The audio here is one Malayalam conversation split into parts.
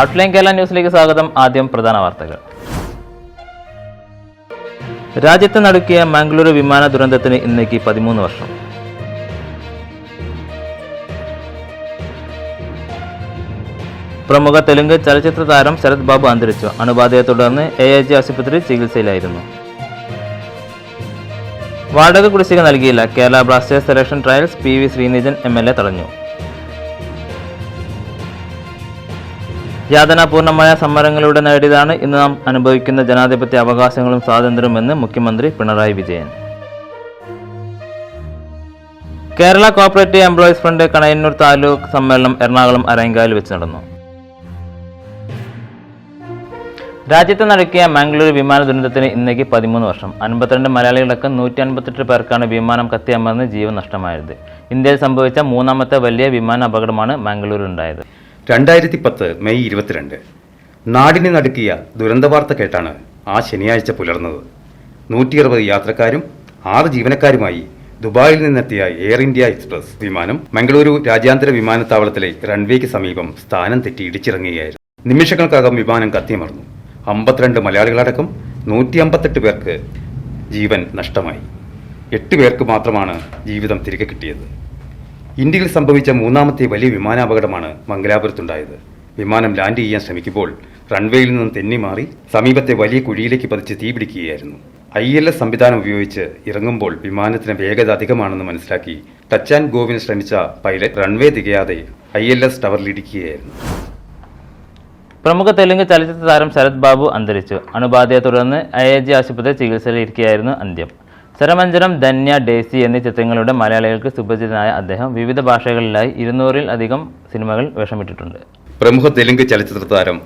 ഔട്ട്ലൈൻ കേരള ന്യൂസിലേക്ക് സ്വാഗതം. ആദ്യം പ്രധാന വാർത്തകൾ. രാജ്യത്തെ നടുക്കിയ മംഗളൂരു വിമാന ദുരന്തത്തിന് ഇന്നേക്ക് പതിമൂന്ന് വർഷം. പ്രമുഖ തെലുങ്ക് ചലച്ചിത്ര താരം ശരത് ബാബു അന്തരിച്ചു. അണുബാധയെ തുടർന്ന് എ ഐ ജി ആശുപത്രി ചികിത്സയിലായിരുന്നു. വാടക കുടിശ്ശിക നൽകിയില്ല. Kerala Blasters selection trials P V Sreenijan M L A തടഞ്ഞു. യാതനാപൂർണമായ സമരങ്ങളിലൂടെ നേടിയതാണ് ഇന്ന് നാം അനുഭവിക്കുന്ന ജനാധിപത്യ അവകാശങ്ങളും സ്വാതന്ത്ര്യമെന്ന് മുഖ്യമന്ത്രി Pinarayi Vijayan. Kerala cooperative employees front Kanayannoor taluk സമ്മേളനം എറണാകുളം അരങ്കായിൽ വെച്ച് നടന്നു. രാജ്യത്ത് നടക്കിയ മംഗളൂരു വിമാന ദുരന്തത്തിന് ഇന്നേക്ക് പതിമൂന്ന് വർഷം. അൻപത്തിരണ്ട് മലയാളികളടക്കം നൂറ്റി അൻപത്തെട്ട് പേർക്കാണ് വിമാനം കത്തിയമർന്ന് ജീവൻ നഷ്ടമായത്. ഇന്ത്യയിൽ സംഭവിച്ച മൂന്നാമത്തെ വലിയ വിമാന അപകടമാണ് മംഗളൂരു ഉണ്ടായത് രണ്ടായിരത്തി പത്ത് മെയ് ഇരുപത്തിരണ്ട്. നാടിനെ നടുക്കിയ ദുരന്ത വാർത്ത കേട്ടാണ് ആ ശനിയാഴ്ച പുലർന്നത്. നൂറ്റി അറുപത് യാത്രക്കാരും ആറ് ജീവനക്കാരുമായി ദുബായിൽ നിന്നെത്തിയ എയർ ഇന്ത്യ എക്സ്പ്രസ് വിമാനം മംഗളൂരു രാജ്യാന്തര വിമാനത്താവളത്തിലെ റൺവേക്ക് സമീപം സ്ഥാനം തെറ്റി ഇടിച്ചിറങ്ങുകയായിരുന്നു. നിമിഷങ്ങൾക്കകം വിമാനം കത്തിയമർന്നു അമ്പത്തിരണ്ട് മലയാളികളടക്കം നൂറ്റി അമ്പത്തെട്ട് പേർക്ക് ജീവൻ നഷ്ടമായി. എട്ട് പേർക്ക് മാത്രമാണ് ജീവിതം തിരികെ കിട്ടിയത്. ഇന്ത്യയിൽ സംഭവിച്ച മൂന്നാമത്തെ വലിയ വിമാനാപകടമാണ് മംഗലാപുരത്തുണ്ടായത്. വിമാനം ലാൻഡ് ചെയ്യാൻ ശ്രമിക്കുമ്പോൾ റൺവേയിൽ നിന്നും തെന്നി മാറി സമീപത്തെ വലിയ കുഴിയിലേക്ക് പതിച്ച് തീപിടിക്കുകയായിരുന്നു ഐ എൽ എസ് സംവിധാനം ഉപയോഗിച്ച് ഇറങ്ങുമ്പോൾ വിമാനത്തിന് വേഗത അധികമാണെന്ന് മനസ്സിലാക്കി ടച്ച് ആൻഡ് ഗോവിന് ശ്രമിച്ച പൈലറ്റ് റൺവേ തികയാതെ ഐ എൽ എസ് ടവറിലിടിക്കുകയായിരുന്നു. പ്രമുഖ തെലുങ്ക് ചലച്ചിത്ര താരം ശരത് ബാബു അന്തരിച്ചു. അണുബാധയെ തുടർന്ന് ഐ എ ജി ആശുപത്രി ചികിത്സയിലിരിക്കുകയായിരുന്നു അന്ത്യം. സ്വരമഞ്ജരം ധന്യ ഡേസി എന്നീ ചിത്രങ്ങളുടെ മലയാളികൾക്ക് സുപരിചിതനായ അദ്ദേഹം വിവിധ ഭാഷകളിലായി ഇരുന്നൂറിൽ അധികം സിനിമകൾ വേഷമിട്ടിട്ടുണ്ട്. പ്രമുഖ തെലുങ്ക് ചലച്ചിത്ര താരം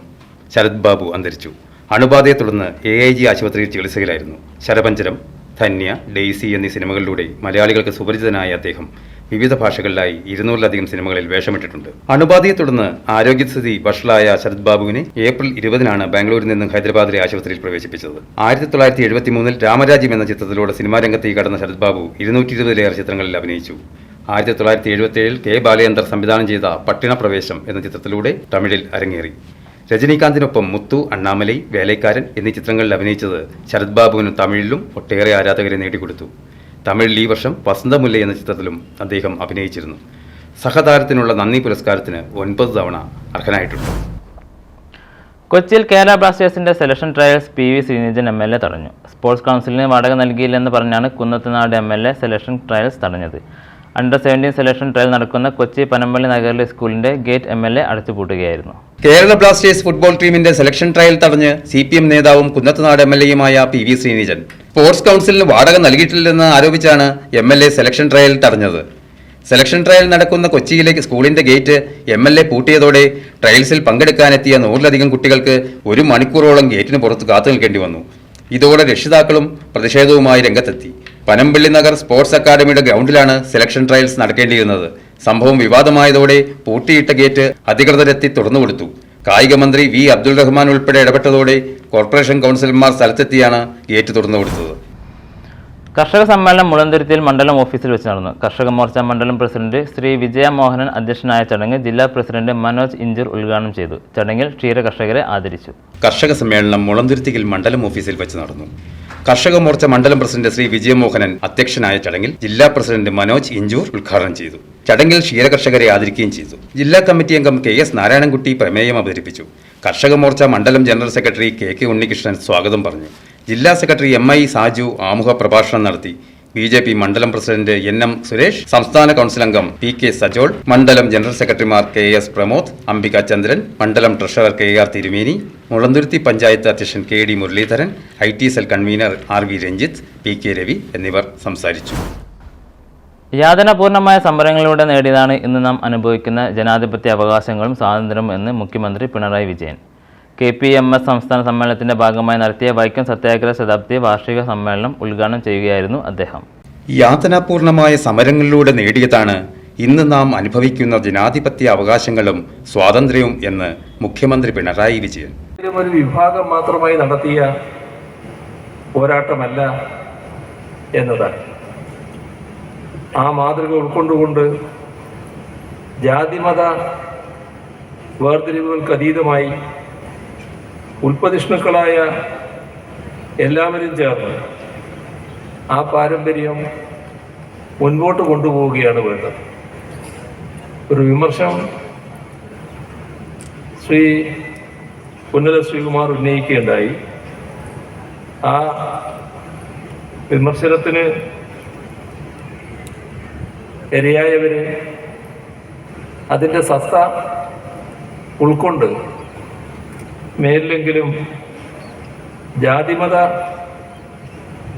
ശരത് ബാബു അന്തരിച്ചു. അണുബാധയെ തുടർന്ന് എ ഐ ജി ആശുപത്രിയിൽ ചികിത്സയിലായിരുന്നു. ശരപഞ്ചരം ധന്യ ഡെയ്സി എന്നീ സിനിമകളിലൂടെ മലയാളികൾക്ക് സുപരിചിതനായ അദ്ദേഹം വിവിധ ഭാഷകളിലായി ഇരുന്നൂറിലധികം സിനിമകളിൽ വേഷമിട്ടിട്ടുണ്ട്. അണുബാധയെ തുടർന്ന് ആരോഗ്യസ്ഥിതി വഷളായ ശരത് ബാബുവിനെ ഏപ്രിൽ ഇരുപതിനാണ് ബാംഗ്ലൂരിൽ നിന്നും ഹൈദരാബാദിലെ ആശുപത്രിയിൽ പ്രവേശിപ്പിച്ചത്. ആയിരത്തി തൊള്ളായിരത്തി രാമരാജ്യം എന്ന ചിത്രത്തിലൂടെ സിനിമാ രംഗത്തേക്ക് കടന്ന ശരത് ബാബു ഇരുന്നൂറ്റി ഇരുപതിലേറെ ചിത്രങ്ങളിൽ അഭിനയിച്ചു. ആയിരത്തി തൊള്ളായിരത്തി എഴുപത്തി ഏഴിൽ കെ ബാലചന്ദർ സംവിധാനം ചെയ്ത പട്ടിണപ്രവേശം എന്ന ചിത്രത്തിലൂടെ തമിഴിൽ അരങ്ങേറി. രജനീകാന്തിനൊപ്പം മുത്തു അണ്ണാമലൈ വേലൈക്കാരൻ എന്നീ ചിത്രങ്ങളിൽ അഭിനയിച്ചത് ശരത് ബാബുവിന് തമിഴിലും ഒട്ടേറെ ആരാധകരെ നേടിക്കൊടുത്തു. തമിഴിൽ ഈ വർഷം വസന്തമുല്ല എന്ന ചിത്രത്തിലും അദ്ദേഹം അഭിനയിച്ചിരുന്നു. സഹതാരത്തിനുള്ള നന്ദി പുരസ്കാരത്തിന് ഒൻപത് തവണ അർഹനായിട്ടുണ്ട്. കൊച്ചിയിൽ കേരള ബ്ലാസ്റ്റേഴ്സിന്റെ selection trials P V Sreenijan M L A തടഞ്ഞു. സ്പോർട്സ് കൗൺസിലിന് വാടക നൽകിയില്ലെന്ന് പറഞ്ഞാണ് Kunnathunad M L A selection trials തടഞ്ഞത്. അണ്ടർ സെവന്റീൻ സെലക്ഷൻ ട്രയൽ നടക്കുന്ന കൊച്ചി പനമ്പള്ളി നഗറിലെ സ്കൂളിന്റെ ഗേറ്റ് എം എൽ എ അടച്ചുപൂട്ടുകയായിരുന്നു. കേരള ബ്ലാസ്റ്റേഴ്സ് ഫുട്ബോൾ ടീമിന്റെ സെലക്ഷൻ ട്രയൽ തടഞ്ഞ് സി പി എം നേതാവും കുന്നത്തനാട് എം എൽ എയുമായ പി വി ശ്രീനിജൻ. സ്പോർട്സ് കൗൺസിലിന് വാടക നൽകിയിട്ടില്ലെന്ന് ആരോപിച്ചാണ് M L A selection trial തടഞ്ഞത്. സെലക്ഷൻ ട്രയൽ നടക്കുന്ന കൊച്ചിയിലെ സ്കൂളിന്റെ ഗേറ്റ് എം എൽ എ പൂട്ടിയതോടെ ട്രയൽസിൽ പങ്കെടുക്കാനെത്തിയ നൂറിലധികം കുട്ടികൾക്ക് ഒരു മണിക്കൂറോളം ഗേറ്റിന് പുറത്ത് കാത്തു നിൽക്കേണ്ടി വന്നു. ഇതോടെ രക്ഷിതാക്കളും പ്രതിഷേധവുമായി രംഗത്തെത്തി. പനമ്പള്ളി നഗർ സ്പോർട്സ് അക്കാദമിയുടെ ഗ്രൗണ്ടിലാണ് സെലക്ഷൻ ട്രയൽസ് നടക്കേണ്ടിയിരുന്നത്. സംഭവം വിവാദമായതോടെ പൂട്ടിയിട്ട ഗേറ്റ് അധികൃതരെത്തി തുറന്നുകൊടുത്തു കായിക മന്ത്രി വി. അബ്ദുൾ റഹ്മാൻ ഉൾപ്പെടെ ഇടപെട്ടതോടെ കോർപ്പറേഷൻ കൗൺസിലർമാർ സ്ഥലത്തെത്തിയാണ് ഗേറ്റ് തുറന്നുകൊടുത്തത് കർഷക സമ്മേളനം മുളന്തുരുത്തിയിൽ മണ്ഡലം ഓഫീസിൽ വെച്ച് നടന്നു. കർഷക മോർച്ച മണ്ഡലം പ്രസിഡന്റ് ശ്രീ വിജയ മോഹനൻ അധ്യക്ഷനായ ചടങ്ങ് ജില്ലാ പ്രസിഡന്റ് മനോജ് ഇഞ്ചൂർ ഉദ്ഘാടനം ചെയ്തു. ചടങ്ങിൽ ക്ഷീര കർഷകരെ ആദരിച്ചു. കർഷക സമ്മേളനം മുളന്തുരുത്തിയിൽ മണ്ഡലം ഓഫീസിൽ വെച്ച് നടന്നു. കർഷക മോർച്ച മണ്ഡലം പ്രസിഡന്റ് ശ്രീ വിജയമോഹനൻ അധ്യക്ഷനായ ചടങ്ങിൽ ജില്ലാ പ്രസിഡന്റ് മനോജ് ഇഞ്ചൂർ ഉദ്ഘാടനം ചെയ്തു. ചടങ്ങിൽ ക്ഷീരകർഷകരെ ആദരിക്കുകയും ചെയ്തു. ജില്ലാ കമ്മിറ്റി അംഗം കെ എസ് നാരായണൻകുട്ടി പ്രമേയം അവതരിപ്പിച്ചു. കർഷക മോർച്ച മണ്ഡലം general secretary K K Unnikrishnan സ്വാഗതം പറഞ്ഞു. ജില്ലാ സെക്രട്ടറി എം ഐ സാജു ആമുഖ പ്രഭാഷണം നടത്തി. ബി ജെ പി മണ്ഡലം പ്രസിഡന്റ് എൻ എം സുരേഷ് സംസ്ഥാന കൌൺസിൽ അംഗം പി കെ സജോൾ മണ്ഡലം ജനറൽ സെക്രട്ടറിമാർ കെ എസ് പ്രമോദ് അംബിക ചന്ദ്രൻ മണ്ഡലം treasurer K R Thirumeni Mulanthuruthy panchayat അധ്യക്ഷൻ K D Muraleedharan I T cell convener R V Ranjith P K Ravi എന്നിവർ സംസാരിച്ചു. യാതനാപൂർണമായ സമരങ്ങളിലൂടെ നേടിയതാണ് ഇന്ന് നാം അനുഭവിക്കുന്ന ജനാധിപത്യ അവകാശങ്ങളും സ്വാതന്ത്ര്യവും എന്ന് മുഖ്യമന്ത്രി Pinarayi Vijayan. K P M S സംസ്ഥാന സമ്മേളനത്തിന്റെ ഭാഗമായി നടത്തിയ വൈക്കം സത്യാഗ്രഹ ശതാബ്ദി വാർഷിക സമ്മേളനം ഉദ്ഘാടനം ചെയ്യുകയായിരുന്നു അദ്ദേഹം. യാതനാപൂർണമായ സമരങ്ങളിലൂടെ നേടിയതാണ് ഇന്ന് നാം അനുഭവിക്കുന്ന ജനാധിപത്യ അവകാശങ്ങളും സ്വാതന്ത്ര്യവും എന്ന് മുഖ്യമന്ത്രി പിണറായി വിജയൻ. ഒരു വിഭാഗം മാത്രമായി നടത്തിയ പോരാട്ടമല്ല എന്നതാണ്. ആ മാതൃക ഉൾക്കൊണ്ടുകൊണ്ട് ജാതിമത വേർതിരിവുകൾക്ക് അതീതമായി ഉൽപ്പതിഷ്ണുക്കളായ എല്ലാവരും ചേർന്ന് ആ പാരമ്പര്യം മുൻപോട്ട് കൊണ്ടുപോവുകയാണ് വേണ്ടത്. ഒരു വിമർശം ശ്രീ പുന്നല ശ്രീകുമാർ ഉന്നയിക്കുകയുണ്ടായി. ആ വിമർശനത്തിന് ഇരയായവര് അതിന്റെ സത്ത ഉൾക്കൊണ്ട് മേലിലെങ്കിലും ജാതിമത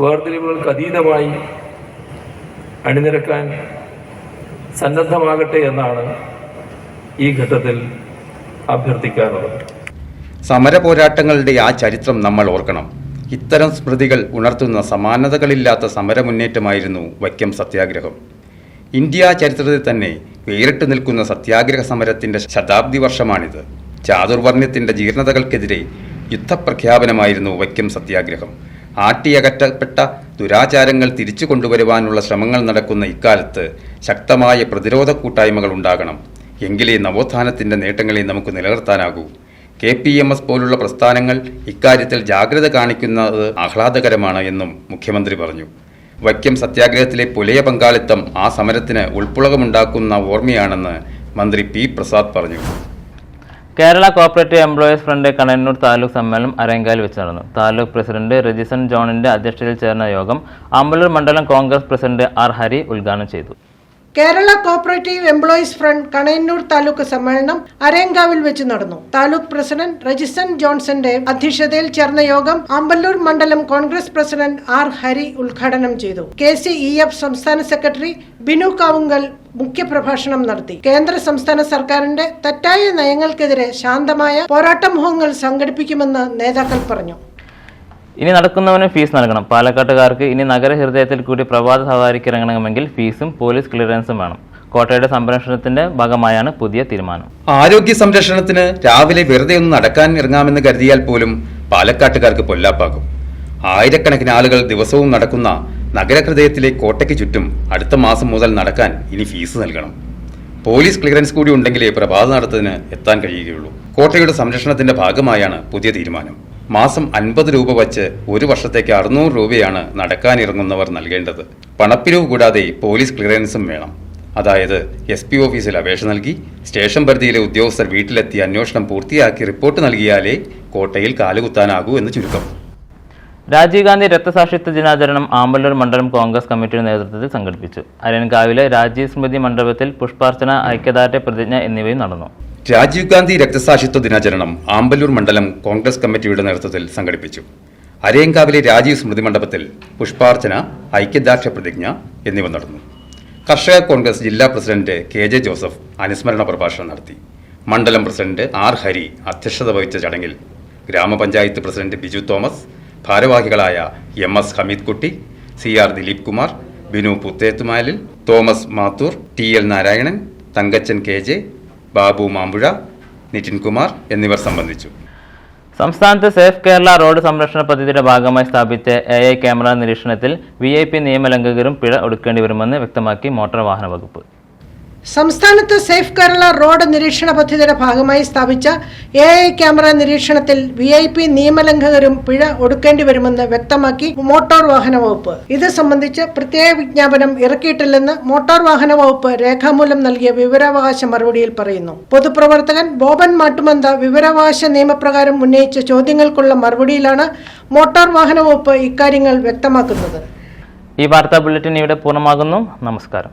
വേർതിരിവുകൾക്ക് അതീതമായി അണിനിരക്കാൻ സന്നദ്ധമാകട്ടെ എന്നാണ് ഈ ഘട്ടത്തിൽ അഭ്യർത്ഥിക്കാറുള്ളത്. സമര പോരാട്ടങ്ങളുടെ ആ ചരിത്രം നമ്മൾ ഓർക്കണം. ഇത്തരം സ്മൃതികൾ ഉണർത്തുന്ന സമാനതകളില്ലാത്ത സമരമുന്നേറ്റമായിരുന്നു വൈക്കം സത്യാഗ്രഹം. ഇന്ത്യ ചരിത്രത്തിൽ തന്നെ വേറിട്ട് നിൽക്കുന്ന സത്യാഗ്രഹ സമരത്തിന്റെ ശതാബ്ദി വർഷമാണിത്. ചാതുർവർണ്യത്തിന്റെ ജീർണതകൾക്കെതിരെ യുദ്ധപ്രഖ്യാപനമായിരുന്നു വൈക്കം സത്യാഗ്രഹം. ആട്ടിയകറ്റപ്പെട്ട ദുരാചാരങ്ങൾ തിരിച്ചു കൊണ്ടുവരുവാനുള്ള ശ്രമങ്ങൾ നടക്കുന്ന ഇക്കാലത്ത് ശക്തമായ പ്രതിരോധ കൂട്ടായ്മകൾ ഉണ്ടാകണം. എങ്കിലേ നവോത്ഥാനത്തിന്റെ നേട്ടങ്ങളെ നമുക്ക് നിലനിർത്താനാകൂ. കെ പി എം എസ് പോലുള്ള പ്രസ്ഥാനങ്ങൾ ഇക്കാര്യത്തിൽ ജാഗ്രത കാണിക്കുന്നത് ആഹ്ലാദകരമാണ് എന്നും മുഖ്യമന്ത്രി പറഞ്ഞു. വൈക്കം സത്യാഗ്രഹത്തിലെ പുലയ പങ്കാളിത്തം ആ സമരത്തിന് ഉൾപ്പുളകമുണ്ടാക്കുന്ന ഓർമ്മയാണെന്ന് മന്ത്രി പി പ്രസാദ് പറഞ്ഞു. Kerala cooperative employees front Kanayannoor taluk സമ്മേളനം അരങ്കാലിൽ വെച്ച് നടന്നു. താലൂക്ക് പ്രസിഡന്റ് രജിസൺ ജോണിന്റെ അധ്യക്ഷതയിൽ ചേർന്ന യോഗം അമ്പലൂർ മണ്ഡലം കോൺഗ്രസ് പ്രസിഡന്റ് ആർ ഹരി ഉദ്ഘാടനം ചെയ്തു. Kerala cooperative employees front Kanayannoor taluk സമ്മേളനം അരേങ്കാവിൽ വെച്ച് നടന്നു. താലൂക്ക് പ്രസിഡന്റ് രജിസൺ ജോൺസന്റെ അധ്യക്ഷതയിൽ ചേർന്ന യോഗം അമ്പല്ലൂർ മണ്ഡലം കോൺഗ്രസ് പ്രസിഡന്റ് ആർ ഹരി ഉദ്ഘാടനം ചെയ്തു. കെ സി ഇ എഫ് സംസ്ഥാന സെക്രട്ടറി ബിനു കാവുങ്കൽ മുഖ്യപ്രഭാഷണം നടത്തി. കേന്ദ്ര സംസ്ഥാന സർക്കാരിന്റെ തെറ്റായ നയങ്ങൾക്കെതിരെ ശാന്തമായ പോരാട്ടമുഖങ്ങൾ സംഘടിപ്പിക്കുമെന്ന് നേതാക്കൾ പറഞ്ഞു. ഇനി നടക്കുന്നവന് ഫീസ് നൽകണം. പാലക്കാട്ടുകാർക്ക് ഇനി നഗരഹൃദയത്തിൽ കൂടി പ്രഭാത സവാരിക്ക് ഇറങ്ങണമെങ്കിൽ ഫീസും പോലീസ് ക്ലിയറൻസും വേണം. കോട്ടയുടെ സംരക്ഷണത്തിന്റെ ഭാഗമായാണ് പുതിയ തീരുമാനം. ആരോഗ്യ സംരക്ഷണത്തിന് രാവിലെ വെറുതെ ഒന്ന് നടക്കാൻ ഇറങ്ങാമെന്ന് കരുതിയാൽ പോലും പാലക്കാട്ടുകാർക്ക് പൊല്ലാപ്പാകും. ആയിരക്കണക്കിന് ആളുകൾ ദിവസവും നടക്കുന്ന നഗരഹൃദയത്തിലെ കോട്ടയ്ക്ക് ചുറ്റും അടുത്ത മാസം മുതൽ നടക്കാൻ ഇനി ഫീസ് നൽകണം. പോലീസ് ക്ലിയറൻസ് കൂടി ഉണ്ടെങ്കിലേ പ്രഭാത നടത്തതിന് എത്താൻ കഴിയുകയുള്ളൂ. കോട്ടയുടെ സംരക്ഷണത്തിന്റെ ഭാഗമായാണ് പുതിയ തീരുമാനം. മാസം അൻപത് രൂപ വച്ച് ഒരു വർഷത്തേക്ക് അറുന്നൂറ് രൂപയാണ് നടക്കാനിറങ്ങുന്നവർ നൽകേണ്ടത്. പണപ്പിരിവ് കൂടാതെ പോലീസ് ക്ലിയറൻസും വേണം. അതായത് എസ് പി ഓഫീസിൽ അപേക്ഷ നൽകി സ്റ്റേഷൻ പരിധിയിലെ ഉദ്യോഗസ്ഥർ വീട്ടിലെത്തി അന്വേഷണം പൂർത്തിയാക്കി റിപ്പോർട്ട് നൽകിയാലേ കോട്ടയിൽ കാലുകുത്താനാകൂ എന്ന് ചുരുക്കം. രാജീവ് ഗാന്ധി രക്തസാക്ഷിത്വ ദിനാചരണം ആമ്പല്ലൂർ മണ്ഡലം കോൺഗ്രസ് കമ്മിറ്റിയുടെ നേതൃത്വത്തിൽ സംഘടിപ്പിച്ചു. അരൻകാവിലെ രാജീവ് സ്മൃതി മണ്ഡപത്തിൽ പുഷ്പാർച്ചന ഐക്യദാർഢ്യ പ്രതിജ്ഞ എന്നിവയും നടന്നു. രാജീവ് ഗാന്ധി രക്തസാക്ഷിത്വ ദിനാചരണം ആമ്പല്ലൂർ മണ്ഡലം കോൺഗ്രസ് കമ്മിറ്റിയുടെ നേതൃത്വത്തിൽ സംഘടിപ്പിച്ചു. അരയങ്കാവിലെ രാജീവ് സ്മൃതി മണ്ഡപത്തിൽ പുഷ്പാർച്ചന ഐക്യദാർഢ്യ പ്രതിജ്ഞ എന്നിവ നടന്നു. കർഷക കോൺഗ്രസ് ജില്ലാ പ്രസിഡന്റ് കെ ജെ ജോസഫ് അനുസ്മരണ പ്രഭാഷണം നടത്തി. മണ്ഡലം പ്രസിഡന്റ് ആർ ഹരി അധ്യക്ഷത വഹിച്ച ചടങ്ങിൽ ഗ്രാമപഞ്ചായത്ത് പ്രസിഡന്റ് ബിജു തോമസ് ഭാരവാഹികളായ M S Hameed Kutty C R Dileep Kumar Binu Puthethumalil Thomas Mathoor T L Narayanan Thankachan K J Babu Mampuzha Nithin Kumar എന്നിവർ സംബന്ധിച്ചു. സംസ്ഥാനത്ത് സേഫ് കേരള റോഡ് സംരക്ഷണ പദ്ധതിയുടെ ഭാഗമായി സ്ഥാപിച്ച എ ഐ ക്യാമറ നിരീക്ഷണത്തിൽ വി ഐ പി നിയമലംഘകരും പിഴ ഒടുക്കേണ്ടി വരുമെന്ന് വ്യക്തമാക്കി മോട്ടോർ വാഹന വകുപ്പ്. സംസ്ഥാനത്ത് സേഫ് കേരള റോഡ് നിരീക്ഷണ പദ്ധതിയുടെ ഭാഗമായി സ്ഥാപിച്ച എ ഐ ക്യാമറ നിരീക്ഷണത്തിൽ വി ഐ പി നിയമലംഘകരും പിഴ ഒടുക്കേണ്ടി വരുമെന്ന് വ്യക്തമാക്കി മോട്ടോർ വാഹന വകുപ്പ്. ഇത് സംബന്ധിച്ച് പ്രത്യേക വിജ്ഞാപനം ഇറക്കിയിട്ടില്ലെന്ന് മോട്ടോർ വാഹന വകുപ്പ് രേഖാമൂലം നൽകിയ വിവരാവകാശ മറുപടിയിൽ പറയുന്നു. പൊതുപ്രവർത്തകൻ ബോബൻ മാട്ടുമന്ത വിവരാവകാശ നിയമപ്രകാരം ഉന്നയിച്ച ചോദ്യങ്ങൾക്കുള്ള മറുപടിയിലാണ് മോട്ടോർ വാഹന വകുപ്പ് ഇക്കാര്യങ്ങൾ വ്യക്തമാക്കുന്നത്. ഈ വാർത്താ ബുള്ളറ്റിൻ ഇവിടെ പൂർണമാകുന്നു. നമസ്കാരം.